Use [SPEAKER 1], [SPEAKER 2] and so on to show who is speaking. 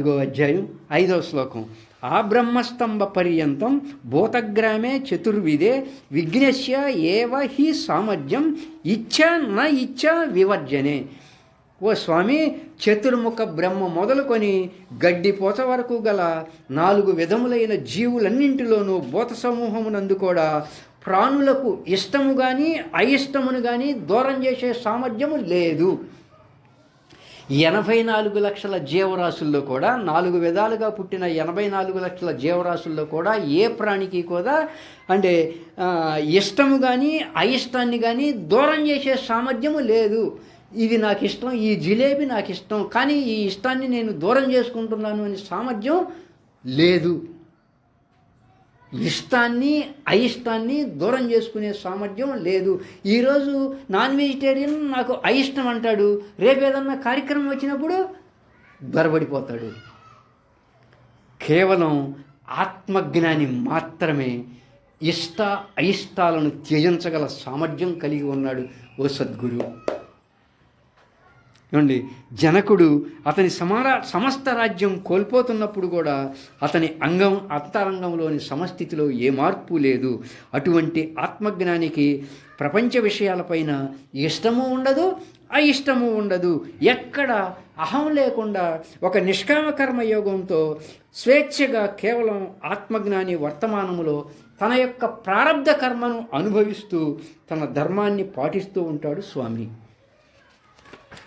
[SPEAKER 1] నాలుగో అధ్యాయం ఐదవ శ్లోకం. ఆ బ్రహ్మస్తంభ పర్యంతం భూతగ్రామే చతుర్విదే విఘ్నస్య ఏవ హి సామర్థ్యం ఇచ్చ న ఇచ్చ వివర్జనే. ఓ స్వామి చతుర్ముఖ బ్రహ్మ మొదలుకొని గడ్డిపోత వరకు గల నాలుగు విధములైన జీవులన్నింటిలోనూ భూత సమూహమునందు కూడా ప్రాణులకు ఇష్టము కానీ అయిష్టమును కానీ దూరం చేసే సామర్థ్యము లేదు. ఎనభై నాలుగు లక్షల జీవరాశుల్లో కూడా నాలుగు విధాలుగా పుట్టిన ఎనభై నాలుగు లక్షల జీవరాశుల్లో కూడా ఏ ప్రాణికి కూడా అంటే ఇష్టము కానీ అయిష్టాన్ని కానీ దూరం చేసే సామర్థ్యము లేదు. ఇది నాకు ఇష్టం ఈ జిలేబీ నాకు ఇష్టం కానీ ఈ ఇష్టాన్ని నేను దూరం చేసుకుంటున్నాను అనే సామర్థ్యం లేదు. ఇష్టాన్ని అయిష్టాన్ని దూరం చేసుకునే సామర్థ్యం లేదు. ఈరోజు నాన్ వెజిటేరియన్ నాకు అయిష్టం అంటాడు. రేపు ఏదన్నా కార్యక్రమం వచ్చినప్పుడు దొరబడిపోతాడు కేవలం ఆత్మజ్ఞాని మాత్రమే ఇష్ట అయిష్టాలను త్యజించగల సామర్థ్యం కలిగి ఉన్నాడు ఓ సద్గురు. ఏమండి జనకుడు అతని సమారా సమస్త రాజ్యం కోల్పోతున్నప్పుడు కూడా అతని అంగం అంతరంగంలోని సమస్థితిలో ఏ మార్పు లేదు. అటువంటి ఆత్మజ్ఞానికి ప్రపంచ విషయాలపైన ఇష్టము ఉండదు అయిష్టము ఉండదు. ఎక్కడ అహం లేకుండా ఒక నిష్కామ కర్మయోగంతో స్వేచ్ఛగా కేవలం ఆత్మజ్ఞాని వర్తమానములో తన యొక్క ప్రారంధ కర్మను అనుభవిస్తూ తన ధర్మాన్ని పాటిస్తూ ఉంటాడు స్వామి.